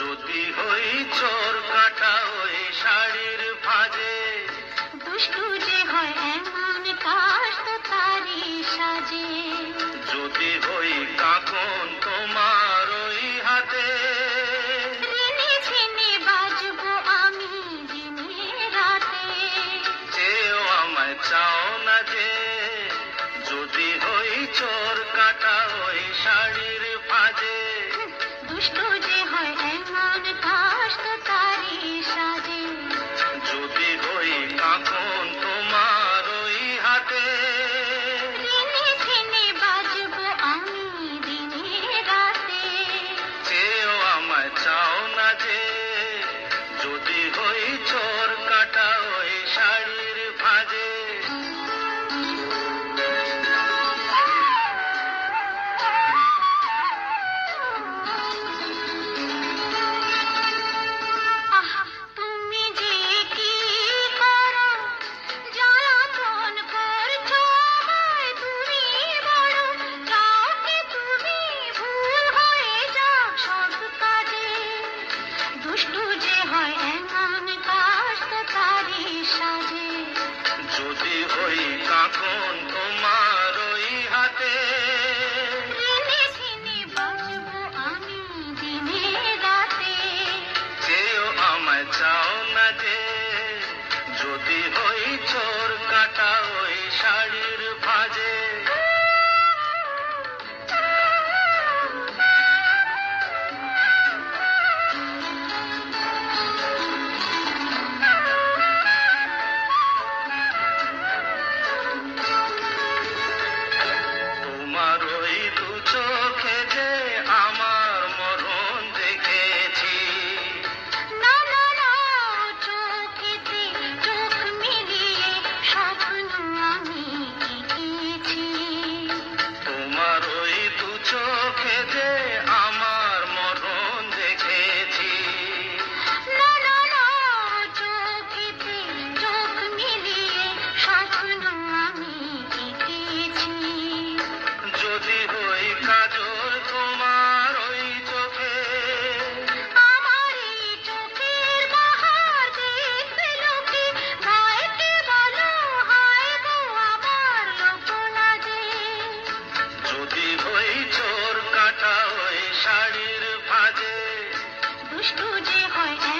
যদি হই চোর কাটা ওই শাড়ির ফাজে দুষ্টু যে হয় এমন কাজ তো তারি সাজে। যদি হই কাকন তোমার ওই হাতে। ঋণী ছিনি আমি চাও যদি চোর কাটা ওই শাড়ির ফাজে দুষ্ট যে হয় যখন তুঝে হয়